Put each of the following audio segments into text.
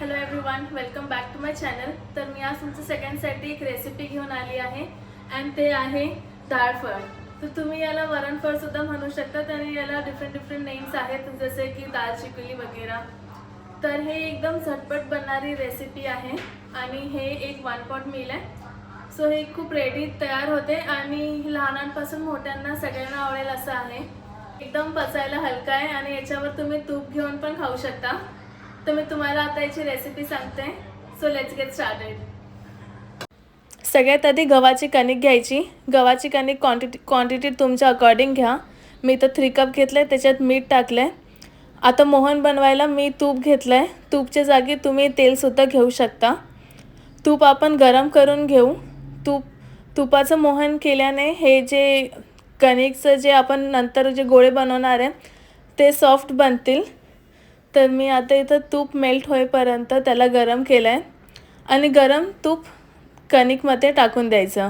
Hello everyone welcome back to my channel तर मी आज तुमच्या सगळ्यांसाठी एक रेसिपी घेऊन आली आहे अँड ते आहे डाळ फळ. तर तुम्ही याला वरण फळसुद्धा म्हणू शकता आणि याला डिफरंट डिफरंट नेम्स आहेत जसे की दाल चिकुली वगैरे. तर हे एकदम झटपट बनणारी रेसिपी आहे आणि हे एक वन पॉट मील आहे. सो हे खूप रेडी तयार होते आणि लहानांपासून मोठ्यांना सगळ्यांना आवडेल असं आहे. एकदम पचायला हलका आहे आणि याच्यावर तुम्ही तूप घेऊन पण खाऊ शकता. तर मी तुम्हाला आता याची रेसिपी सांगते. सो लेट्स गेट स्टार्टेड सगळ्यात आधी गव्हाची कणिक घ्यायची. गव्हाची कणिक क्वांटिटी क्वांटिटी तुमच्या अकॉर्डिंग घ्या. मी तर थ्री कप घेतलं आहे त्याच्यात मीठ टाकलं आहे आता मोहन बनवायला मी तूप घेतलं आहे तूपच्या जागी तुम्ही तेलसुद्धा घेऊ शकता. तूप आपण गरम करून घेऊ. तूप तुपाचं मोहन केल्याने हे जे कणिकचं जे आपण नंतर जे गोळे बनवणार आहे ते सॉफ्ट बनतील. तर मी आता इथं तूप मेल्ट होईपर्यंत त्याला गरम केलं आहे आणि गरम तूप कणिकमध्ये टाकून द्यायचं.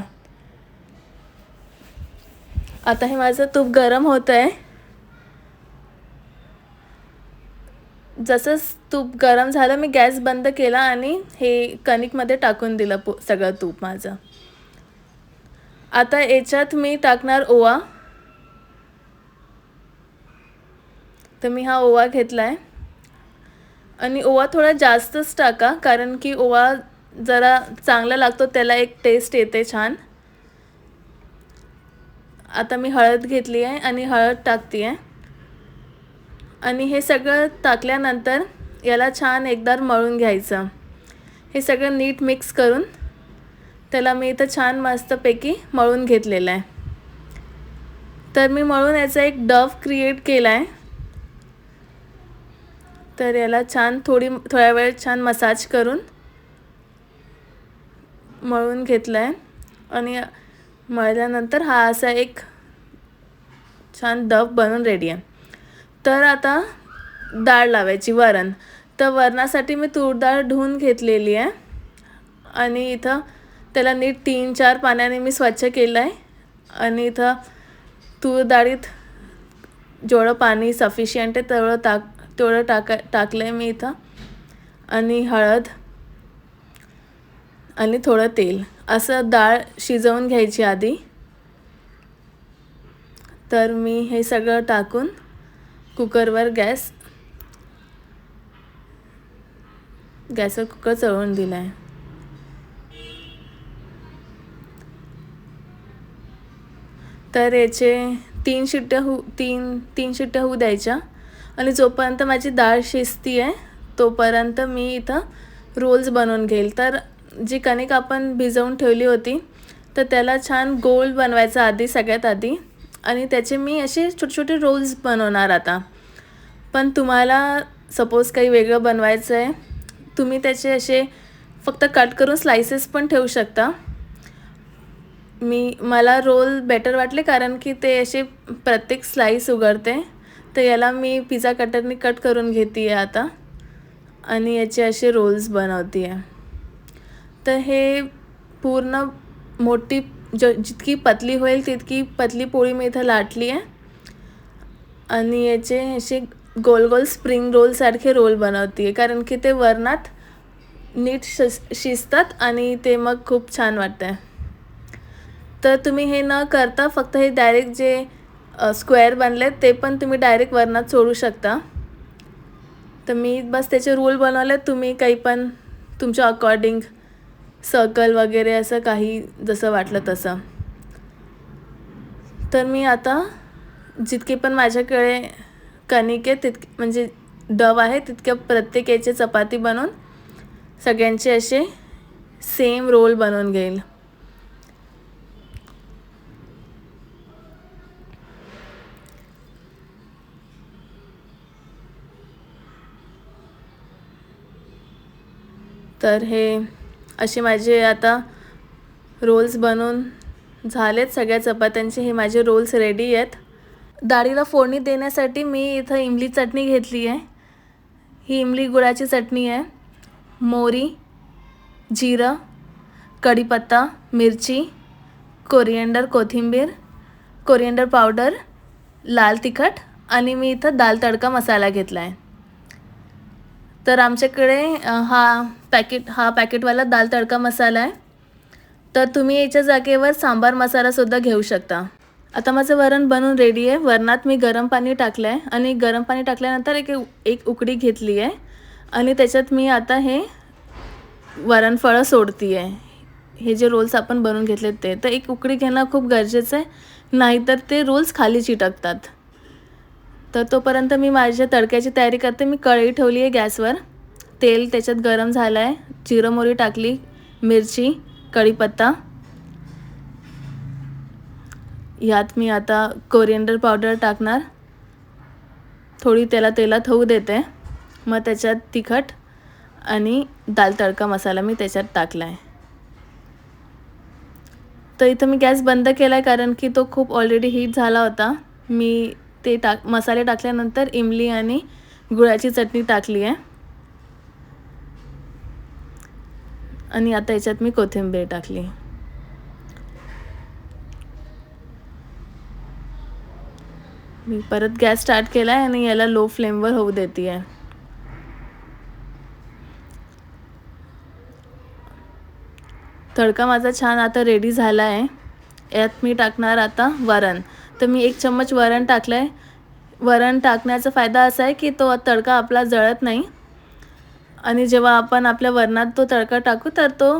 आता हे माझं तूप गरम होतं आहे जसंच तूप गरम झालं मी गॅस बंद केला आणि हे कणिकमध्ये टाकून दिलं पु सगळं तूप माझं. आता याच्यात मी टाकणार ओवा. तर मी हा ओवा घेतला आहे आणि ओवा थोडा जास्तच टाका कारण की ओवा जरा चांगला लागतो त्याला एक टेस्ट येते छान. आता मी हळद घेतली आहे आणि हळद टाकते आहे आणि हे सगळं टाकल्यानंतर याला छान एकदा मळून घ्यायचं. हे सगळं नीट मिक्स करून त्याला मी इथं छान मस्तपैकी मळून घेतलेलं आहे. तर मी मळून याचा एक डव क्रिएट केला आहे तर याला छान थोडी थोड्या वेळ छान मसाज करून मळून घेतला आहे आणि मळल्यानंतर हा असा एक छान दब बनून रेडी आहे. तर आता डाळ लावायची वरण. तर वरणासाठी मी तूर डाळ धुवून घेतलेली आहे. आणि इथं त्याला नीट तीन चार पाण्याने मी स्वच्छ केलं आहे आणि इथं तूर डाळीत जेवढं पाणी सफिशियंट आहे तेवढं ताक तेवढं टाका टाकलं आहे मी इथं. आणि हळद आणि थोडं तेल. असं डाळ शिजवून घ्यायची आधी. तर मी हे सगळं टाकून कुकरवर गॅस गॅसवर कुकर चळवून दिला आहे तर याचे तीन शिट्ट्या होऊ तीन तीन शिट्ट्या होऊ द्यायच्या. आणि जोपर्यंत माझी डाळ शिजती आहे तोपर्यंत मी इथं रोल्स बनवून घेईल. तर जी कणिक आपण भिजवून ठेवली होती तर त्याला छान गोल बनवायचा आधी सगळ्यात आधी. आणि त्याचे मी असे छोटे छोटे रोल्स बनवणार आता. पण तुम्हाला सपोज काही वेगळं बनवायचं आहे तुम्ही त्याचे असे फक्त कट करून स्लायसेस पण ठेवू शकता. मी मला रोल बेटर वाटले कारण की ते असे प्रत्येक स्लाईस उघडते. तर याला मी पिझ्झा कटरनी कट करून घेते आहे आता. आणि याचे असे रोल्स बनवते आहे तर हे पूर्ण मोठी ज जितकी पतली होईल तितकी पतली पोळी मी इथं लाटली आहे आणि याचे असे गोल गोल स्प्रिंग रोलसारखे रोल बनवते आहे कारण की ते वरणात नीट शिज शिजतात आणि ते मग खूप छान वाटतं आहे तर तुम्ही हे न करता फक्त हे डायरेक्ट जे स्क्वेअर बनले ते पण तुम्ही डायरेक्ट वरणात सोडू शकता. तर मी बस त्याचे रूल बनवले तुम्ही काही पण तुमच्या अकॉर्डिंग सर्कल वगैरे असं काही जसं वाटलं तसं. तर मी आता जितके पण माझ्याकडे कणिक आहे तितके म्हणजे डव आहे तितक्या प्रत्येक याचे चपाती बनवून सगळ्यांचे असे सेम रोल बनवून घेईल. तर हे असे माझे आता रोल्स बनवून झालेत सगळ्या चपात्यांचे. हे माझे रोल्स रेडी आहेत. डाळीला फोडणी देण्यासाठी मी इथं इमली चटणी घेतली आहे. ही इमली गुळाची चटणी आहे. मोरी जिरं कढीपत्ता मिरची कोरिएंडर कोथिंबीर कोरिएंडर पावडर लाल तिखट आणि मी इथं दाल तडका मसाला घेतला आहे. तर आमच्याकडे हा पॅकेट हा पॅकेटवाला दाल तडका मसाला आहे. तर तुम्ही याच्या जागेवर सांबार मसालासुद्धा घेऊ शकता. आता माझं वरण बनवून रेडी आहे. वरणात मी गरम पाणी टाकलं आहे आणि गरम पाणी टाकल्यानंतर एक एक उकडी घेतली आहे. आणि त्याच्यात मी आता हे वरणफळं सोडती आहे हे जे रोल्स आपण बनवून घेतलेत ते. तर एक उकडी घेणं खूप गरजेचं आहे. नाहीतर ते रोल्स खाली चिटकतात. तर तोपर्यंत मी माझ्या तडक्याची तयारी करते. मी कढई ठेवली आहे गॅसवर. तेल त्याच्यात गरम झालं आहे जिरं मोरी टाकली. मिरची कढीपत्ता. यात मी आता कोरिएंडर पावडर टाकणार. थोडी त्याला तेलात होऊ देते. मग त्याच्यात तिखट आणि दाल तडका मसाला मी त्याच्यात टाकला आहे तर इथं मी गॅस बंद केला आहे कारण की तो खूप ऑलरेडी हीट झाला होता. मी ते टाक मसाले टाकल्यानंतर इमली आणि गुळाची चटणी टाकली आहे. आणि आता याच्यात मी कोथिंबीर टाकली. मी परत गॅस स्टार्ट केला आहे आणि याला लो फ्लेमवर होऊ देते आहे. तडका माझा छान आता रेडी झाला आहे. यात मी टाकणार आता वरण. तर मी एक चम्मच वरण टाकलं आहे वरण टाकण्याचा फायदा असा आहे की तो तडका आपला जळत नाही. आणि जेव्हा आपण आपल्या वरणात तो तडका टाकू तर तो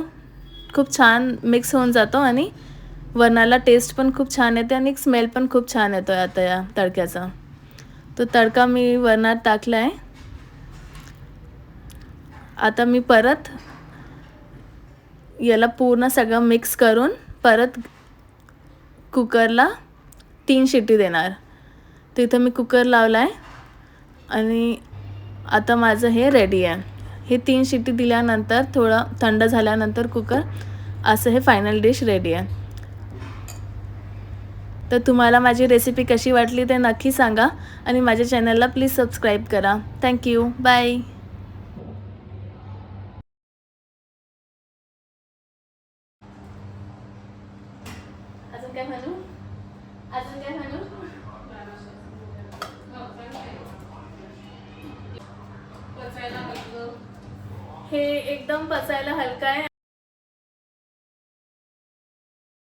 खूप छान मिक्स होऊन जातो आणि वरणाला टेस्ट पण खूप छान येते आणि स्मेल पण खूप छान येतो आहे आता या तडक्याचा. तो तडका मी वरणात टाकला आहे आता मी परत याला पूर्ण सगळं मिक्स करून परत कुकरला तीन शिट्टी देणार. तिथं मी कुकर लावला आहे आणि आता माझं हे रेडी आहे. हे तीन शिट्टी दिल्यानंतर थोडं थंड झाल्यानंतर कुकर असं हे फायनल डिश रेडी आहे. तर तुम्हाला माझी रेसिपी कशी वाटली ते नक्की सांगा आणि माझ्या चॅनलला प्लीज सबस्क्राईब करा. थँक्यू बाय अजून काय म्हणू? अजून काय म्हणू? हे एकदम पचायला हलका आहे.